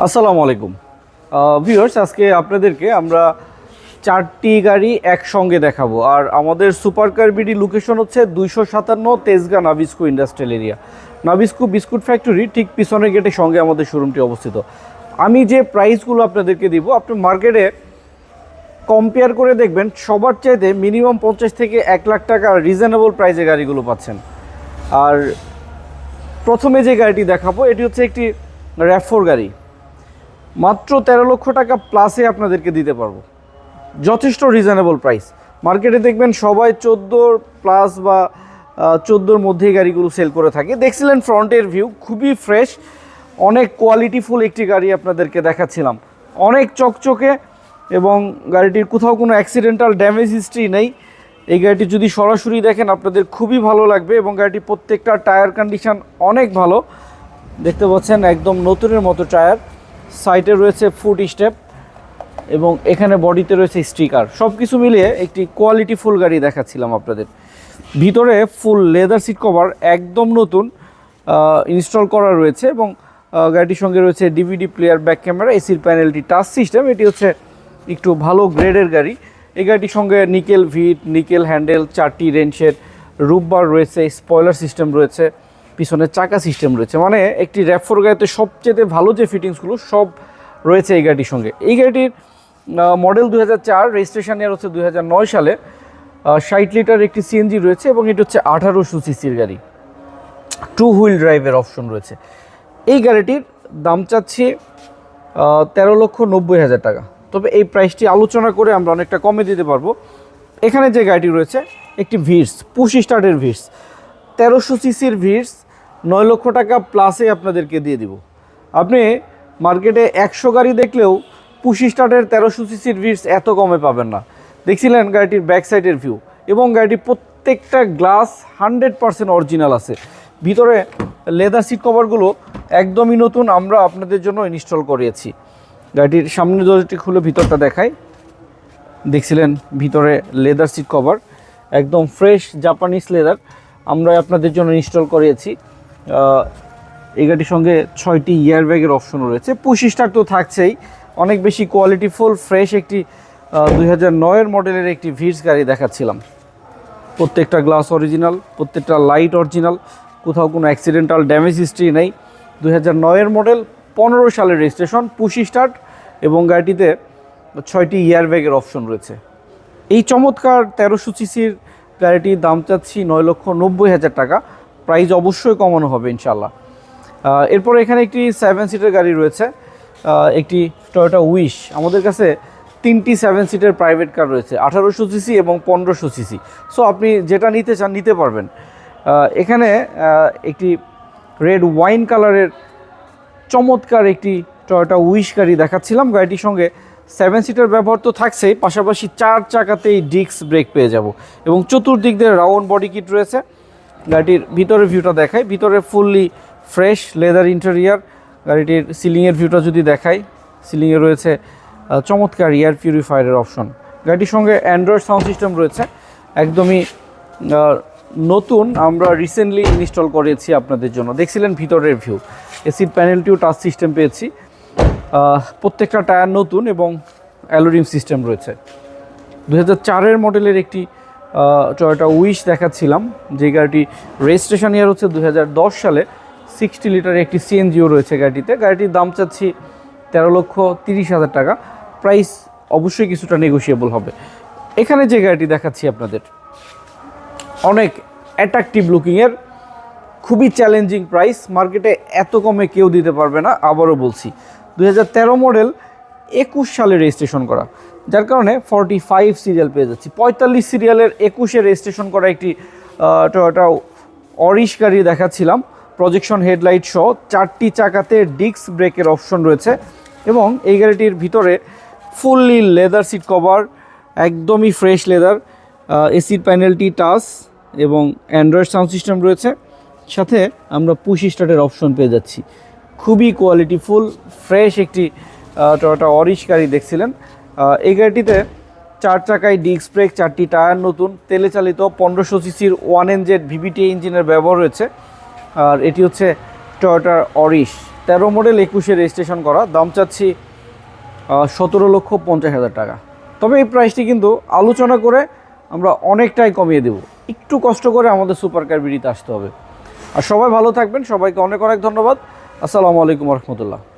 আসসালামু আলাইকুম। ভিউয়ার্স আজকে আপনাদেরকে আমরা চারটি গাড়ি একসঙ্গে দেখাবো। আর আমাদের সুপার কার বিডি লোকেশন হচ্ছে দুইশো সাতান্ন Tejgaon Nabisco industrial area Nabisco biscuit factory ঠিক পিছনের গেটের সঙ্গে আমাদের শোরুমটি অবস্থিত। আমি যে প্রাইসগুলো আপনাদেরকে দিব, আপনি মার্কেটে কম্পেয়ার করে দেখবেন, সবার চাইতে মিনিমাম পঞ্চাশ থেকে এক লাখ টাকা রিজনেবল প্রাইসে গাড়িগুলো পাচ্ছেন। আর প্রথমে যে গাড়িটি দেখাবো, এটি হচ্ছে একটি র্যাফোর গাড়ি। মাত্র তেরো লক্ষ টাকা প্লাসে আপনাদেরকে দিতে পারব। যথেষ্ট রিজনেবল প্রাইস মার্কেটে দেখবেন সবাই চোদ্দোর প্লাস বা চোদ্দোর মধ্যেই গাড়িগুলো সেল করে থাকে। দেখছিলেন ফ্রন্টের ভিউ খুবই ফ্রেশ অনেক কোয়ালিটিফুল একটি গাড়ি আপনাদেরকে দেখাচ্ছিলাম। অনেক চকচকে এবং গাড়িটির কোথাও কোনো অ্যাক্সিডেন্টাল ড্যামেজ হিস্ট্রি নেই। এই গাড়িটি যদি সরাসরি দেখেন, আপনাদের খুবই ভালো লাগবে এবং গাড়িটির প্রত্যেকটা টায়ার কন্ডিশন অনেক ভালো। দেখতে পাচ্ছেন একদম নতুনের মতো টায়ার সাইডে রয়েছে ফুট স্টেপ এবং এখানে বডিতে রয়েছে স্টিকার। সব কিছু মিলিয়ে একটি কোয়ালিটি ফুল গাড়ি দেখাচ্ছিলাম আপনাদের। ভিতরে ফুল লেদার সিট কভার একদম নতুন ইনস্টল করা রয়েছে এবং গাড়িটির সঙ্গে রয়েছে ডিভিডি প্লেয়ার ব্যাক ক্যামেরা এসির প্যানেলটি, টাচ সিস্টেম। এটি হচ্ছে একটু ভালো গ্রেডের গাড়ি। এই গাড়িটির সঙ্গে নিকেল ভিট, নিকেল হ্যান্ডেল, চারটি রেঞ্চের রুববার রয়েছে, স্পয়লার সিস্টেম রয়েছে। পিছনে চাকা সিস্টেম রয়েছে। মানে একটি র্যাফোর গাড়িতে সবচেয়ে ভালো যে ফিটিংসগুলো সব রয়েছে এই গাড়িটির সঙ্গে। এই গাড়িটির মডেল দু হাজার চার রেজিস্ট্রেশন ইয়ার হচ্ছে দু হাজার নয় সালে। ষাট লিটার একটি সিএনজি রয়েছে এবং এটি হচ্ছে আঠারোশো সিসির গাড়ি। টু হুইল ড্রাইভের অপশন রয়েছে। এই গাড়িটির দাম চাচ্ছি তেরো লক্ষ নব্বই হাজার টাকা। তবে এই প্রাইসটি আলোচনা করে আমরা অনেকটা কমে দিতে পারব। এখানে যে গাড়িটি রয়েছে, একটি ভিটস পুশ স্টার্টের ভিটস তেরোশো সিসির ভিটস নয় লক্ষ টাকা প্লাসে আপনাদেরকে দিয়ে দিব। আপনি মার্কেটে একশো গাড়ি দেখলেও পুশ স্টার্টের তেরোশো সিসির ভিটস এত কমে পাবেন না। দেখছিলেন গাড়িটির ব্যাক সাইডের ভিউ এবং গাড়িটির প্রত্যেকটা গ্লাস হান্ড্রেড পার্সেন্ট অরিজিনাল আছে। ভিতরে লেদার সিট কভারগুলো একদমই নতুন, আমরা আপনাদের জন্য ইনস্টল করিয়েছি। গাড়িটির সামনের দরজাটি খুলে ভিতরটা দেখাই। দেখছিলেন ভিতরে লেদার সিট কভার একদম ফ্রেশ জাপানিজ লেদার আমরা আপনাদের জন্য ইনস্টল করিয়েছি। এই গাড়ির সঙ্গে ছয়টি ইয়ার ব্যাগের অপশন রয়েছে। পুশি স্টার তো থাকছেই। অনেক বেশি কোয়ালিটিফুল ফ্রেশ একটি দুই হাজার নয়ের মডেলের একটি ভিটস গাড়ি দেখাচ্ছিলাম। প্রত্যেকটা গ্লাস অরিজিনাল প্রত্যেকটা লাইট অরিজিনাল কোথাও কোনো অ্যাক্সিডেন্টাল ড্যামেজ হিস্ট্রি নেই। দুই হাজার নয়ের মডেল পনেরো সালের রেজিস্ট্রেশন পুশি স্টার্ট এবং গাড়িটিতে ছয়টি ইয়ার ব্যাগের অপশন রয়েছে। এই চমৎকার তেরোশো সিসির গাড়িটির দাম চাচ্ছি নয় লক্ষ নব্বই হাজার টাকা। প্রাইস অবশ্যই কমানো হবে ইনশাল্লাহ এরপর এখানে একটি সেভেন সিটের গাড়ি রয়েছে। একটি টয়োটা উইশ আমাদের কাছে তিনটি সেভেন সিটের প্রাইভেট কার রয়েছে, আঠারোশো সিসি এবং পনেরোশো সিসি সো আপনি যেটা নিতে চান, নিতে পারবেন। এখানে একটি রেড ওয়াইন কালারের চমৎকার একটি টয়োটা উইশ গাড়ি দেখাচ্ছিলাম। গাড়িটির সঙ্গে সেভেন সিটার ব্যবহার তো থাকছেই, পাশাপাশি চার চাকাতেই ডিস্ক ব্রেক পেয়ে যাব। এবং চতুর্দিক দিয়ে রাউন্ড বডি কিট রয়েছে। গাড়িটির ভিতরের ভিউটা দেখাই। ভিতরে ফুললি ফ্রেশ লেদার ইন্টেরিয়ার গাড়িটির সিলিংয়ের ভিউটা যদি দেখাই সিলিংয়ে রয়েছে চমৎকার এয়ার পিউরিফায়ারের অপশন গাড়িটির সঙ্গে অ্যান্ড্রয়েড সাউন্ড সিস্টেম রয়েছে। একদমই নতুন আমরা রিসেন্টলি ইনস্টল করেছি আপনাদের জন্য। দেখছিলেন ভিতরের ভিউ এসির প্যানেলটিও টাচ সিস্টেম পেয়েছি। প্রত্যেকটা টায়ার নতুন এবং অ্যালোরিম সিস্টেম রয়েছে। দু হাজার চারের মডেলের একটি টয়োটা উইশ দেখাচ্ছিলাম, যে গাড়িটি রেজিস্ট্রেশন ইয়ার হচ্ছে দু হাজার দশ সালে। সিক্সটি লিটার একটি সিএনজিও রয়েছে গাড়িটিতে। গাড়িটির দাম চাচ্ছি তেরো লক্ষ তিরিশ হাজার টাকা। প্রাইস অবশ্যই কিছুটা নেগোসিয়েবল হবে। এখানে যে গাড়িটি দেখাচ্ছি আপনাদের, অনেক অ্যাট্রাকটিভ লুকিংয়ের খুবই চ্যালেঞ্জিং প্রাইস মার্কেটে এত কমে কেউ দিতে পারবে না, আবারও বলছি। দু হাজার তেরো মডেল একুশ সালে রেজিস্ট্রেশন করা। যার কারণে ফর্টি ফাইভ সিরিয়াল পেয়ে যাচ্ছি। পঁয়তাল্লিশ সিরিয়ালের একুশে রেজিস্ট্রেশন করা একটি টয়োটা অরিশ গাড়ি দেখাচ্ছিলাম। প্রজেকশন হেডলাইট সহ চারটি চাকাতে ডিস্ক ব্রেকের অপশন রয়েছে এবং এই গাড়িটির ভিতরে ফুললি লেদার সিট কভার একদমই ফ্রেশ লেদার এসির প্যানেলটি টাচ এবং অ্যান্ড্রয়েড সাউন্ড সিস্টেম রয়েছে। সাথে আমরা পুশ স্টার্টের অপশন পেয়ে যাচ্ছি। খুবই কোয়ালিটিফুল ফ্রেশ একটি টয়োটা অরিশ গাড়ি দেখছিলেন। এই গাড়িটিতে চার চাকায় ডিস্ক ব্রেক, চারটি টায়ার নতুন, তেলে চালিত, পনেরোশো সিসির ওয়ান এনজেড ভিভিটি ইঞ্জিনের ব্যবহার রয়েছে। আর এটি হচ্ছে টয়োটার অরিশ তেরো মডেল একুশে রেজিস্ট্রেশন করা, দাম চাচ্ছি সতেরো লক্ষ পঞ্চাশ হাজার টাকা। তবে এই প্রাইসটি কিন্তু আলোচনা করে আমরা অনেকটাই কমিয়ে দেব। একটু কষ্ট করে আমাদের সুপার কার বিডিতে আসতে হবে। আর সবাই ভালো থাকবেন, সবাইকে অনেক অনেক ধন্যবাদ। আসসালামু আলাইকুম রহমতুল্লাহ।